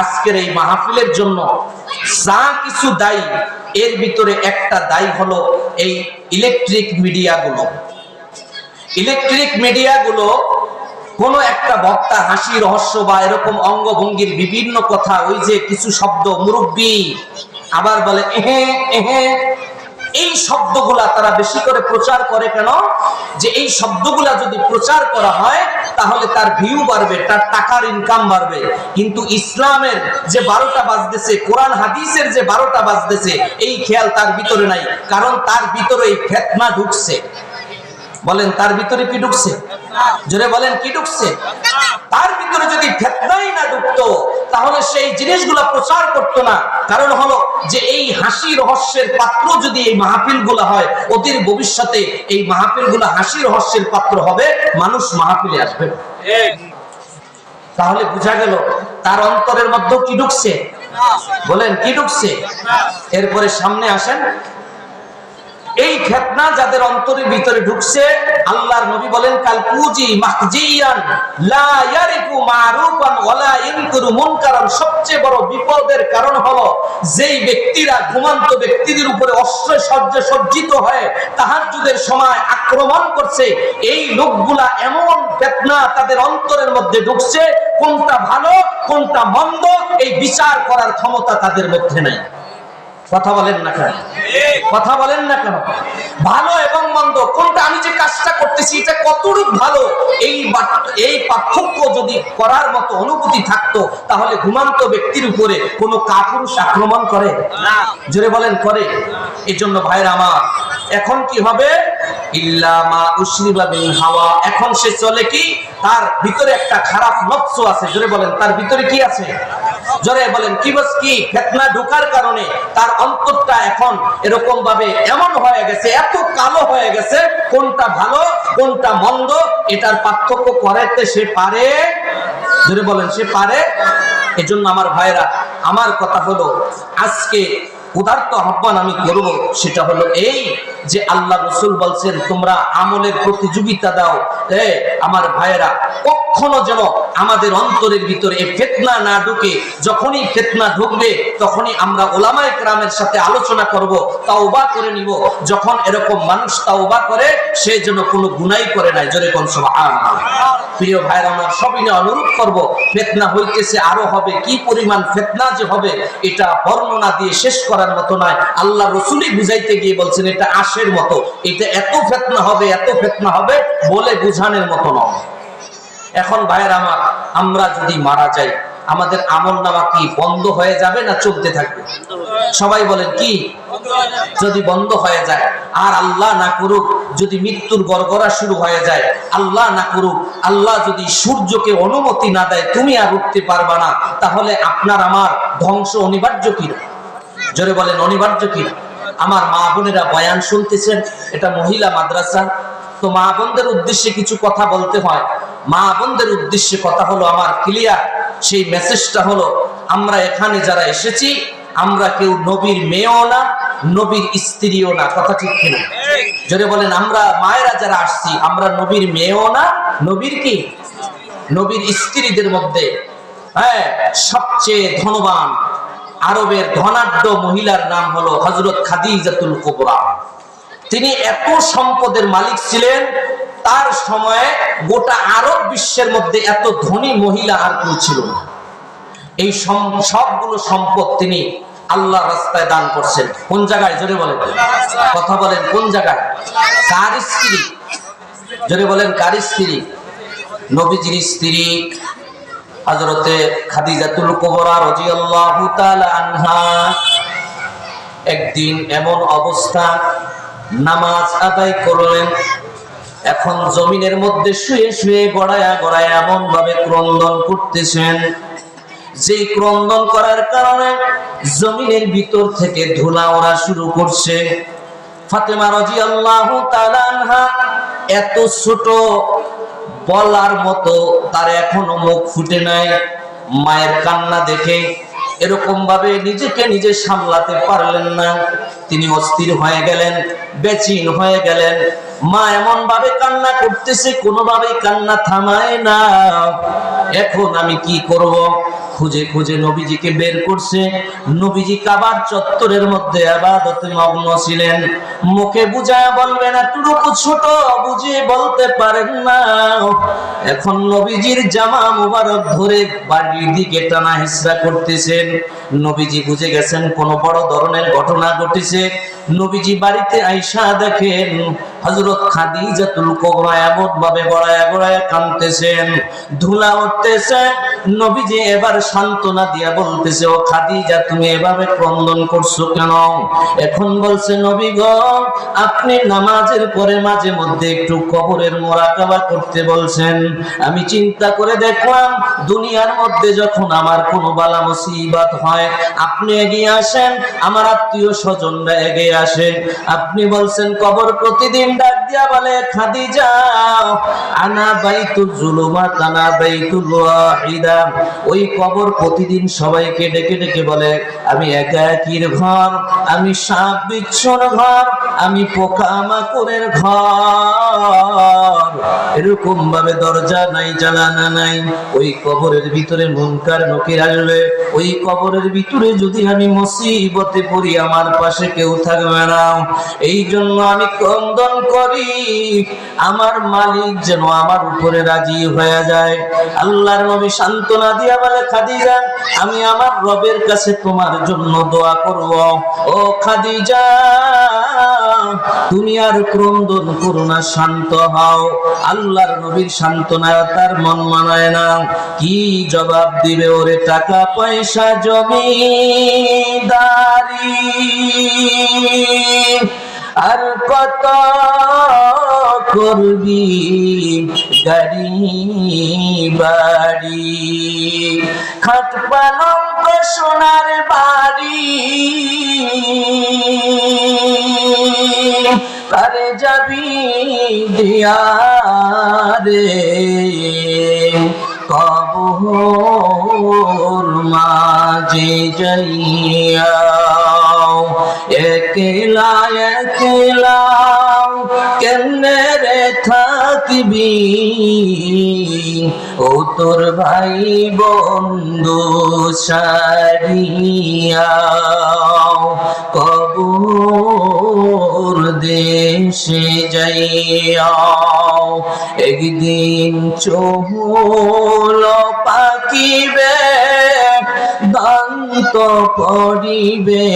আজকের এই মাহফিলের জন্য যা কিছু দায়ী, এর ভিতরে একটা দায়ী হলো এই ইলেকট্রিক মিডিয়াগুলো। ইলেকট্রিক মিডিয়াগুলো কোন একটা বক্তা হাসি, রহস্য বা এরকম অঙ্গভঙ্গির বিভিন্ন কথা, ওই যে কিছু শব্দ, মুরব্বী, আবার বলে এহে এহে এই শব্দগুলা তারা বেশি করে প্রচার করে কেন? যে এই শব্দগুলা যদি প্রচার করা হয়, তাহলে তার ভিউ বাড়বে, তার টাকার ইনকাম বাড়বে। কিন্তু ইসলামের যে বারোটা বাজতেছে, কোরআন হাদিসের যে বারোটা বাজতেছে, এই খেয়াল তার ভিতরে নাই। কারণ তার ভিতরে এই ফেতনা ঢুকছে। বলেন, তার ভিতরে কি ঢুকছে? জোরে বলেন, কি ঢুকছে? তার ভিতরে যদি ফেতনাই না তাহলে সেই জিনিসগুলো প্রচার করতো না। কারণ হলো যে এই হাসি রহস্যের পাত্র যদি এই হয় অতির ভবিষ্যতে এই হাসি রহস্যের পাত্র হবে মানুষ মাহফিলে আসবে তাহলে বোঝা গেল তার অন্তরের মধ্যে কি ঢুকছে? বলেন কি ঢুকছে? এরপরে সামনে আসেন এই ফেতনা যাদের অন্তরের ভিতরে ঢুকছে, আল্লাহর নবী বলেন, কাল পুজি মাহজিয়ান, লা ইয়ারিফু মারুফান ওয়ালা ইনকুরু মুনকারান। সবচেয়ে বড় বিপদের কারণ হলো, যেই ব্যক্তিরা ঘুমন্ত ব্যক্তিদের উপরে অস্ত্র সজ্জে সজ্জিত হয়ে তাহাজ্জুদের সময় আক্রমণ করছে, এই লোকগুলা এমন ফেতনা তাদের অন্তরের মধ্যে ঢুকছে, কোনটা ভালো, কোনটা মন্দ, এই বিচার করার ক্ষমতা তাদের মধ্যে নাই। কথা বলেন না কেন? কথা বলেন না কেন? ভালো এবং মন্দ কোনটা আমি যে কাজটা করতেছি এটা কতটুকু ভালো? এই এই পার্থক্য যদি করার মতো অনুভূতি থাকতো তাহলে ঘুমান্ত ব্যক্তির উপরে কোনো কাপুরুষ আক্রমণ করে? জোরে বলেন করে। এই জন্য ভাইরা আমার এখন কি হবে? হাওয়া। এখন সে চলে কি? তার ভিতরে একটা খারাপ নকশ আছে জোরে বলেন তার ভিতরে কি আছে? জোরে বলেন, কি বস কি? ফেতনা ঢুকার কারণে তার অন্তরটা এখন এরকম ভাবে এমন হয়ে গেছে, এত কালো হয়ে গেছে, কোনটা ভালো, কোনটা মন্দ, এটার পার্থক্য করাইতে সে পারে? জোরে বলেন, সে পারে? এজন্য আমার ভাইরা আমার কথা হলো, আজকে উদার্ত আহ্বান আমি করব সেটা হলো এই যে আল্লাহ রসুল বলছেন, তোমরা আমলের প্রতিযোগিতা দাও। এ, আমার ভাইয়েরা, কখনো যেন আমাদের অন্তরের ভিতরে ফেতনা না ঢুকে, যখনই ফেতনা ঢুকবে, তখনই আমরা ওলামায়ে কেরামের সাথে আলোচনা করব, তাওবা করে নিব। যখন এরকম মানুষ তাওবা করে, সে যেন কোনো গুনাই করে নাই। জোরে কোন সুবহানাল্লাহ। প্রিয় ভাইয়ের, আমার সবই না অনুরোধ করব, ফেতনা হইতেছে আরও হবে, কি পরিমাণ ফেতনা যে হবে, এটা বর্ণনা দিয়ে শেষ করার মতো নয়। আল্লাহ রসুলই বুঝাইতে গিয়ে বলছেন, এটা আশের মতো। এটা এত ফেতনা হবে, এত ফেতনা হবে, বলে বুঝানোর মতো নয়। এখন ভাইয়ের আমার, আমরা যদি মারা যাই আমাদের আমল নামা কি বন্ধ হয়ে যাবে না চলতে থাকবে? সবাই বলেন কি? যদি বন্ধ হয়ে যায়, আর আল্লাহ না করুক, যদি মৃত্যুর গড়গড়া শুরু হয়ে যায়, আল্লাহ না করুক, আল্লাহ যদি সূর্যকে অনুমতি না দেয়, তুমি আর উঠতে পারবা না। তাহলে আপনার আমার ধ্বংস অনিবার্য কি? জোরে বলেন, অনিবার্য কি? আমার মা বোনেরা বয়ান শুনতেছেন, এটা মহিলা মাদ্রাসা। তো মা বোনদের উদ্দেশ্যে কিছু কথা বলতে হয়। মা বোনদের উদ্দেশ্যে কথা হলো আমার ক্লিয়ার সেই মেসেজটা হলো, আমরা এখানে যারা এসেছি, আমরা কেউ নবীর মেয়েও না, নবীর স্ত্রীও না, কথা ঠিক কিনা? যদি বলেন, আমরা মায়েরা যারা আসছি, আমরা নবীর মেয়েও না, নবীর কি? নবীর স্ত্রীদের মধ্যে হ্যাঁ সবচেয়ে ধনবান আরবের ধনাঢ্য মহিলার নাম হলো হজরত খাদিজাতুল কুবরা। তিনি এত সম্পদের মালিক ছিলেন, তার সময়ে গোটা আরব বিশ্বের মধ্যে এত ধনী মহিলা আর কেউ ছিল না। এই সবগুলো সম্পদ তিনি আল্লাহ রাস্তায় দান করছেন। কোন জায়গায়? জোরে বলেন। কথা বলেন, কোন জায়গায়? কার স্ত্রী? জোরে বলেন, কার স্ত্রী? নবীজির স্ত্রী হজরতে খাদিজাতুল কুবরা রাদিয়াল্লাহু তাআলা আনহা। একদিন এমন অবস্থা, নামাজ আদায় করলেন এখন জমিনের মধ্যে শুয়ে শুয়ে গড়ায়া গড়ায়া এমন ভাবে ক্রন্দন করতেছেন। যে ক্রন্দন করার কারণে জমিনের ভিতর থেকে ধুলা ওরা শুরু করছে। ফাতেমা তাআলা আনহা এত ছোট বলার মতো তার এখনও মুখ ফুটে নাই, মায়ের কান্না দেখে এরকম ভাবে নিজেকে নিজে সামলাতে পারলেন না। তিনি অস্থির হয়ে গেলেন, বেচিন হয়ে গেলেন মা এমন ভাবে কান্না করতেছে কোনোভাবেই কান্না থামায় না। এখন আমি কি করব? খুঁজে খুঁজে নবীজিকে বের করছে। নবীজি কাবার চত্বরের মধ্যে আবাদতে মগ্ন ছিলেন। মুখে বুঝায় বলবেন এতটুকু ছোট বুঝিয়ে বলতে পারেন না। এখন নবীজির জামা মুবারক ধরে বাড়ির দিকে টানা হিসরা করতেছেন। নবীজি বুঝে গেছেন, কোন বড় ধরনের ঘটনা ঘটেছে। নবীজি বাড়িতে আইসা দেখেন, হযরত খাদিজাতুল কুবরা এমন ভাবে গড়ায় গড়ায় কাঁদতেছেন, ধুলা উঠতেছে। নবীজি এবার সান্ত্বনা দিয়া বলতেছে, ও খাদিজা, তুমি এভাবে ক্রন্দন করছ কেন? এখন বলছে, নবী গো, আপনি নামাজের পরে মাঝে মধ্যে একটু কবরের মোরাকাবা করতে বলছেন। আমি চিন্তা করে দেখলাম, দুনিয়ার মধ্যে যখন আমার কোনো বালা মুসিবত হয়, আপনি এগিয়ে আসেন, আমার আত্মীয় স্বজনরা এগিয়ে আসে আপনি বলছেন, কবর প্রতিদিন ডাক দিয়া বলে, খাদিজা, আনা বাইতুল জুলুমাত, আনা বাইতুল ওয়াহিদা। ওই কবর প্রতিদিন সবাইকে ডেকে ডেকে বলে, আমি একা একির ঘর, আমি সাপ বিচ্ছর ঘর, আমি পোকা মাকড়ের ঘর। এরকম ভাবে দরজা নাই জানানা নাই, ওই কবরের ভিতরে মুনকার নকির আসবে। ওই কবরের ভিতরে যদি আমি মুসিবতে পড়ি, আমার পাশে কেউ থাকবে না। এই জন্য আমি ক্রন্দন করি, আমার মালিক যেন আমার উপরে রাজি হয়ে যায়। আল্লাহর নবী সান্ত্বনা দিয়া বলে খাদিজা, আমি আমার রবের কাছে তোমার জন্য দোয়া করব। ও খাদিজা, তুমি আর ক্রন্দন করো না, শান্ত হও। আল্লাহর নবীর সান্ত্বনায় তার মন মানায় না। কি জবাব দিবে ওরে টাকা পয়সা জমি জমিদারি? আর কত করবি গাড়ি, বাড়ি। খাট পালঙ্ক সোনার বাড়ি। কারে যাবি দিয়ারে? কবর মাঝে যাইয়া একলা একলা কেমনে রে থাকবি ও তোর ভাই বন্ধু সারিয়া কবর দেশে যাইয়া একদিন চহুল পাকিবে দান্ত পড়িবে।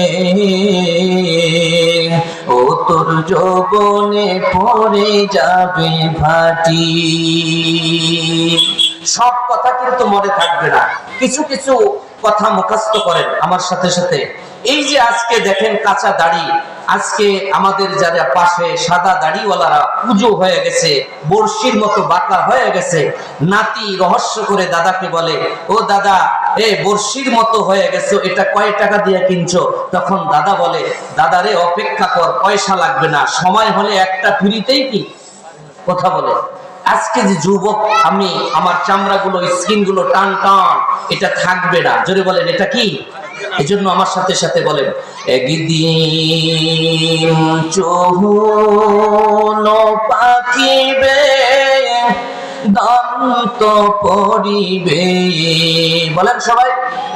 তোর যৌবনে পড়ে যাবে ভাটি। সব কথা কিন্তু মনে থাকবে না। কিছু কিছু কথা মুখস্থ করেন আমার সাথে সাথে। এই যে আজকে দেখেন কাঁচা দাড়ি, আজকে আমাদের যারা পাশে সাদা দাড়িওয়ালারা পুজো হয়ে গেছে বর্ষির মতো বাঁকা হয়ে গেছে, নাতি রহস্য করে দাদাকে বলে, ও দাদা এ বর্ষির মতো হয়ে গেছো, এটা কয় টাকা দিয়ে কিনছো? তখন দাদা বলে দাদারে অপেক্ষা কর, পয়সা লাগবে না, সময় হলে একটা ফ্রিতেই কি কথা বলে, আজকে যে যুবক, আমি আমার চামড়াগুলো স্কিনগুলো টান টান, এটা থাকবে না। জোরে বলেন, এটা কি? এজন্য আমার সাথে সাথে বলেন, একদিন চহুল পাখিবে দন্ত পড়িবে। বলেন সবাই,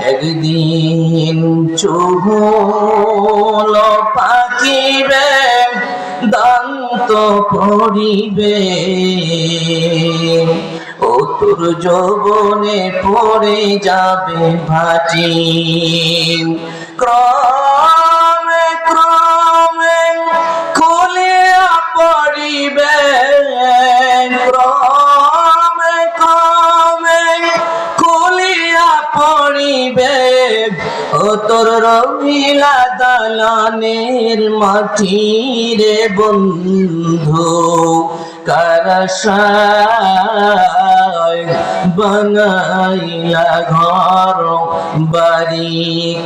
একদিন চহুল পাখিবে দান্ত পড়িবে। ও তোর যৌবনে পড়ে যাবে ভাটি। ক্রমে রঙিলা দালানের মাটি রে বন্ধু কারসায় ঘর বাড়ি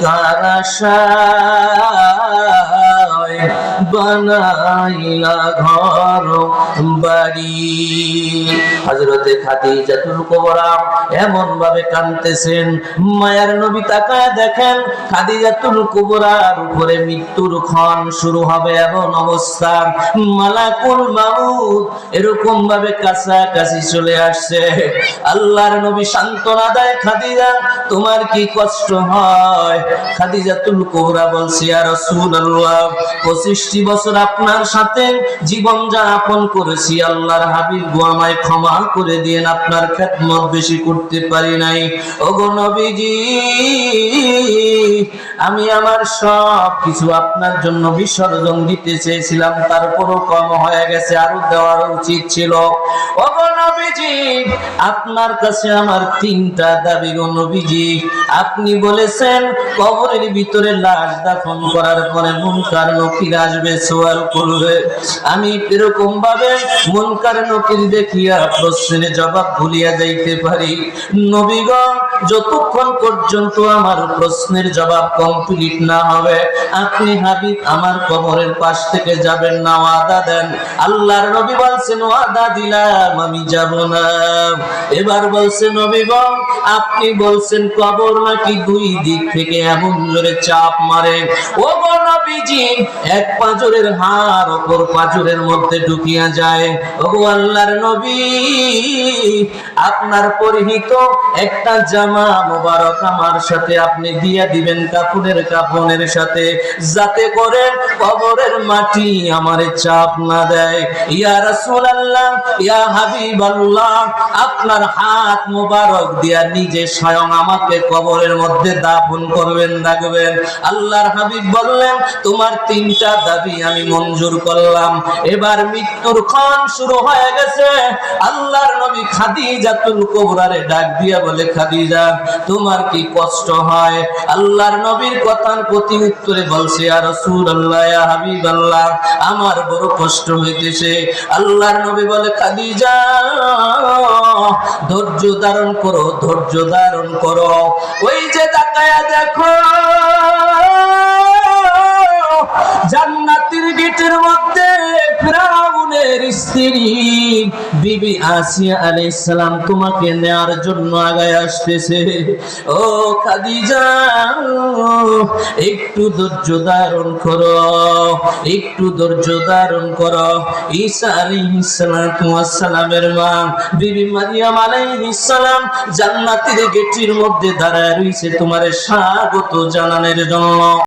কারাশায় ঘর বাড়ি। কুবরা এমন ভাবে মায়ার নবী তাকায় দেখেন উপরে মৃত্যুর ক্ষণ শুরু হবে এমন অবস্থা। মালাকুল মাউত এরকম ভাবে কাছাকাছি চলে আসছে। আল্লাহর নবী সান্ত্বনা দেয়, খাদিজা, তোমার কি কষ্ট হয়? খাদিজাতুল কুবরা বলছে আর রাসূলুল্লাহ 25 বছর আপনার সাথে জীবন যাপন করেছি। আল্লাহর হাবিব আমায় ক্ষমা করে দিয়েন, আপনার খেদমত বেশি করতে পারি নাই। ওগো নবীজি, আমি আমার সব কিছু আপনার জন্য বিসর্জন দিতে চেয়েছিলাম, তারপরও কম হয়ে গেছে, আরও দেওয়ার উচিত ছিল। ওগো নবীজি, আপনার কাছে আমার তিনটা দাবি গো নবীজি। আপনি বলেছেন, কবরের ভিতরে লাশ দাফন করার পরে মুনকার নকির আসবে। যতক্ষণ পর্যন্ত আমার প্রশ্নের জবাব কমপ্লিট না হবে, আপনি হাবিব আমার পাশ থেকে যাবেন না দেন। আল্লাহর নবী বলছেন দিলাম, আমি যাব না। এবার বলছেন নবীগণ আপনি বলছেন কবর নাকি দুই দিক থেকে এমন জোরে চাপ মারে? ও এক পাঁজরের হাড় অপর পাঁজরের মধ্যে ঢুকিয়া যায়। ও আল্লাহর নবী আপনার পরিহিত একটা জামা মোবারক আমার সাথে আপনি দিয়া দিবেন কাপড়ের কাপড়ের সাথে। যাতে করে কবরের মাটি আমারে চাপ না দেয়। ইয়া রাসূলুল্লাহ, ইয়া হাবিবাল্লাহ, আপনার হাত মোবারক দিয়া নিজে স্বয়ং আমাকে কবরের মধ্যে দাফন করবেন, রাখবেন। আল্লাহর হাবিব বললেন, তোমার তিনটা দাবি আমি মঞ্জুর করলাম। এবার মৃত্যুর ক্ষণ শুরু হয়ে গেছে। আল্লাহর নবী খাদিজাতুল ডাক দিয়া বলে, খাদিজা, তোমার কি কষ্ট হয়? আল্লাহর নবীর কথার প্রতি উত্তরে বলছে আর আমার বড় কষ্ট হইতেছে। আল্লাহর নবী বলে, খাদিজা, ধৈর্য ধারণ করো, ধৈর্য ধারণ করো। ওই যে তাকায়া দেখো জান্নাতের গেটের মধ্যে ফিরাউনের স্ত্রী বিবি আসিয়া আলাইহিস সালাম তোমাকে নেয়ার জন্য আগায় আসতেছে। ও খাদিজা, একটু ধৈর্য ধারণ করো, একটু ধৈর্য ধারণ করো। ঈসা আলাইহিস সালামের মা বিবি মারিয়াম আলাইহিস সালাম জান্নাতের গেটের মধ্যে দাঁড়ায় রইছে তোমার স্বাগত জানানোর জন্য।